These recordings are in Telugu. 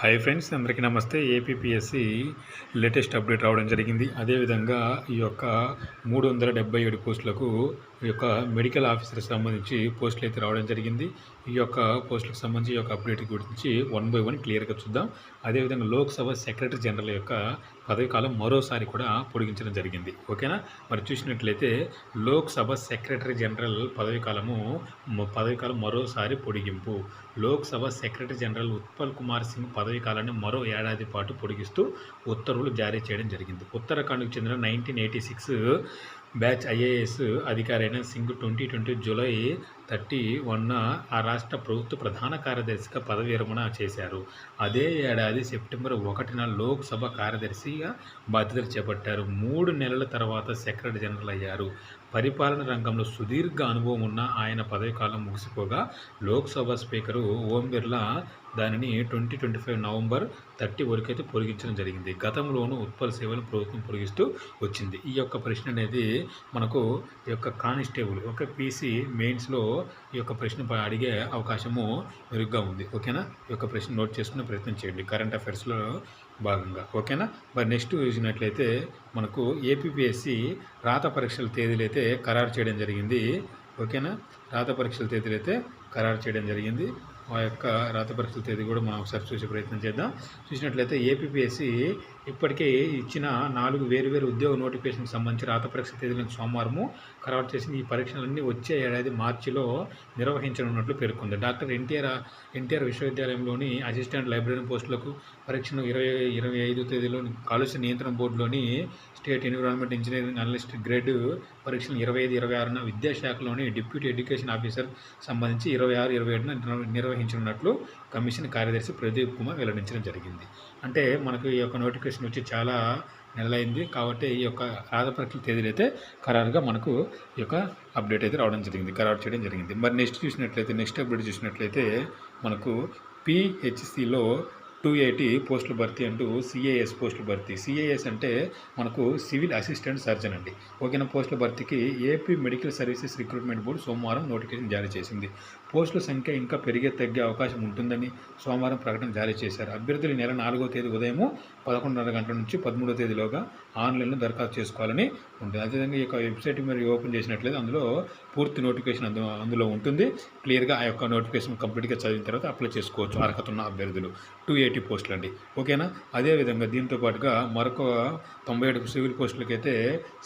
హాయ్ ఫ్రెండ్స్ అందరికీ నమస్తే. ఏపీఎస్సి లేటెస్ట్ అప్డేట్ రావడం జరిగింది. అదేవిధంగా ఈ యొక్క మూడు వందల డెబ్బై ఏడు పోస్టులకు యొక్క మెడికల్ ఆఫీసర్కి సంబంధించి పోస్టులు అయితే రావడం జరిగింది. ఈ యొక్క పోస్టులకు సంబంధించి ఈ యొక్క అప్డేట్ గురించి వన్ బై వన్ క్లియర్గా చూద్దాం. అదేవిధంగా లోక్సభ సెక్రటరీ జనరల్ యొక్క పదవి కాలం మరోసారి కూడా పొడిగించడం జరిగింది. ఓకేనా? మరి చూసినట్లయితే లోక్సభ సెక్రటరీ జనరల్ పదవి కాలము పదవి కాలం మరోసారి పొడిగింపు. లోక్సభ సెక్రటరీ జనరల్ ఉత్పల్ కుమార్ సింగ్ పదవి కాలాన్ని మరో ఏడాది పాటు పొడిగిస్తూ ఉత్తర్వులు జారీ చేయడం జరిగింది. ఉత్తరాఖండ్కు చెందిన nineteen eighty six batch IAS అధికారైన Singh twenty twenty July thirty వన్న ఆ రాష్ట్ర ప్రభుత్వ ప్రధాన కార్యదర్శిగా పదవి విరమణ చేశారు. అదే ఏడాది సెప్టెంబర్ ఒకటిన లోక్సభ కార్యదర్శిగా బాధ్యతలు చేపట్టారు. మూడు నెలల తర్వాత సెక్రటరీ జనరల్ అయ్యారు. పరిపాలన రంగంలో సుదీర్ఘ అనుభవం ఉన్న ఆయన పదవి కాలం ముగిసిపోగా లోక్సభ స్పీకరు ఓం బిర్లా దానిని twenty twenty five November thirty వరకు అయితే పొడిగించడం జరిగింది. గతంలోనూ ఉత్పల సేవలు ప్రభుత్వం పొడిగిస్తూ వచ్చింది. ఈ యొక్క ప్రశ్న అనేది మనకు ఈ యొక్క కానిస్టేబుల్ ఒక పీసీ మెయిన్స్లో ఈ యొక్క ప్రశ్న అడిగే అవకాశము మెరుగ్గా ఉంది. ఓకేనా? ఈ యొక్క ప్రశ్న నోట్ చేసుకునే ప్రయత్నం చేయండి. కరెంట్ అఫైర్స్లో భాగంగా. ఓకేనా? మరి నెక్స్ట్ చూసినట్లయితే మనకు ఏపీపీఎస్సి రాత పరీక్షల తేదీలు అయితే ఖరారు చేయడం జరిగింది. ఓకేనా? రాత పరీక్షల తేదీలు అయితే ఖరారు చేయడం జరిగింది. ఆ యొక్క రాత పరీక్షల తేదీ కూడా మనం ఒకసారి చూసే ప్రయత్నం చేద్దాం. చూసినట్లయితే ఏపీపీఎస్సి ఇప్పటికే ఇచ్చిన నాలుగు వేరు వేరు ఉద్యోగ నోటిఫికేషన్కి సంబంధించి రాత పరీక్ష తేదీలను సోమవారము ఖరారు చేసిన ఈ పరీక్షలన్నీ వచ్చే ఏడాది మార్చిలో నిర్వహించనున్నట్లు పేర్కొంది. డాక్టర్ ఎన్టీఆర్ ఎన్టీఆర్ విశ్వవిద్యాలయంలోని అసిస్టెంట్ లైబ్రరీ పోస్టులకు పరీక్షను ఇరవై ఇరవై ఐదు తేదీలోని కాలుష్య నియంత్రణ బోర్డులోని state environment engineering analyst grade పరీక్షలు ఇరవై ఐదు ఇరవై ఆరున విద్యాశాఖలోని డిప్యూటీ ఎడ్యుకేషన్ ఆఫీసర్ సంబంధించి ఇరవై ఆరు ఇరవై ఏడున నిర్వ- నిర్వహించనున్నట్లు కమిషన్ కార్యదర్శి ప్రదీప్ కుమార్ వెల్లడించడం జరిగింది. అంటే మనకు ఈ యొక్క నోటిఫికేషన్ వచ్చి చాలా నెలలైంది కాబట్టి ఈ యొక్క రాత పరీక్షల తేదీలు అయితే ఖరారుగా మనకు ఈ యొక్క అప్డేట్ అయితే రావడం జరిగింది ఖరారు చేయడం జరిగింది. మరి నెక్స్ట్ చూసినట్లయితే నెక్స్ట్ అప్డేట్ చూసినట్లయితే మనకు పిహెచ్సిలో టూ ఎయిటీ పోస్టుల భర్తీ అంటూ సిఏఎస్ పోస్టుల భర్తీ. సిఏఎస్ అంటే మనకు సివిల్ అసిస్టెంట్ సర్జన్ అండి. ఓకేనా? పోస్టుల భర్తీకి AP medical services recruitment board సోమవారం నోటిఫికేషన్ జారీ చేసింది. పోస్టుల సంఖ్య ఇంకా పెరిగే తగ్గే అవకాశం ఉంటుందని సోమవారం ప్రకటన జారీ చేశారు. అభ్యర్థులు నెల నాలుగో తేదీ ఉదయం పదకొండున్నర గంటల నుంచి పదమూడో తేదీలోగా ఆన్లైన్లో దరఖాస్తు చేసుకోవాలని ఉంటుంది అదేవిధంగా ఈ యొక్క వెబ్సైట్ మీరు ఓపెన్ చేసినట్లయితే అందులో పూర్తి నోటిఫికేషన్ అందు అందులో ఉంటుంది. క్లియర్గా ఆ యొక్క నోటిఫికేషన్ కంప్లీట్గా చదివిన తర్వాత అప్లై చేసుకోవచ్చు అర్హత ఉన్న అభ్యర్థులు. టూ ఎయిటీ పోస్టులు అండి. ఓకేనా? అదేవిధంగా దీంతో పాటుగా మరొక తొంభై ఏడు సివిల్ పోస్టులకైతే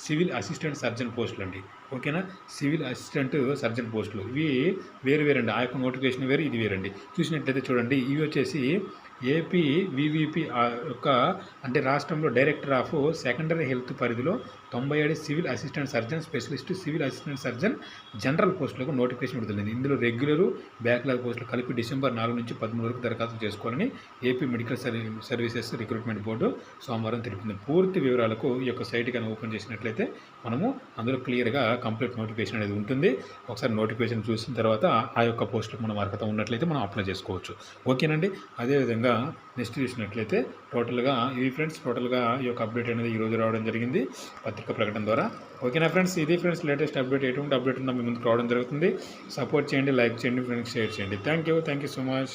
సివిల్ అసిస్టెంట్ సర్జన్ పోస్టులు అండి. ఓకేనా? సివిల్ అసిస్టెంట్ సర్జన్ పోస్టులు. ఇవి వేరు వేరండి. ఆ యొక్క నోటిఫికేషన్ వేరు ఇది వేరండి. చూసినట్లయితే చూడండి ఇవి వచ్చేసి ఏపీ వివిపి యొక్క అంటే రాష్ట్రంలో డైరెక్టర్ ఆఫ్ సెకండరీ హెల్త్ పరిధిలో తొంభై ఏడు civil assistant surgeon specialist civil assistant surgeon general పోస్టులకు నోటిఫికేషన్ విడుదలైంది ఇందులో రెగ్యులర్ బ్యాక్లాగ్ పోస్టులు కలిపి డిసెంబర్ నాలుగు నుంచి పదమూడు వరకు దరఖాస్తు చేసుకోవాలని AP medical services recruitment board సోమవారం తెలిపింది. పూర్తి వివరాలకు ఈ యొక్క సైట్ కానీ ఓపెన్ చేసినట్లయితే మనము అందులో క్లియర్గా కంప్లీట్ నోటిఫికేషన్ అనేది ఉంటుంది. ఒకసారి నోటిఫికేషన్ చూసిన తర్వాత ఆ యొక్క పోస్టులకు మనం అర్హత ఉన్నట్లయితే మనం అప్లై చేసుకోవచ్చు. ఓకేనండి? అదేవిధంగా నెక్స్ట్ చూసినట్లయితే టోటల్గా ఇది ఫ్రెండ్స్ టోటల్గా ఈ యొక్క అప్డేట్ అనేది ఈరోజు రావడం జరిగింది. పత్రిక ప్రకటన ద్వారా. ఓకేనా ఫ్రెండ్స్ ఇది ఫ్రెండ్స్ లేటెస్ట్ అప్డేట్ ఎటువంటి అప్డేట్ ఉన్నా మీ ముందుకు రావడం జరుగుతుంది. సపోర్ట్ చేయండి లైక్ చేయండి ఫ్రెండ్స్ షేర్ చేయండి. Thank you thank you so much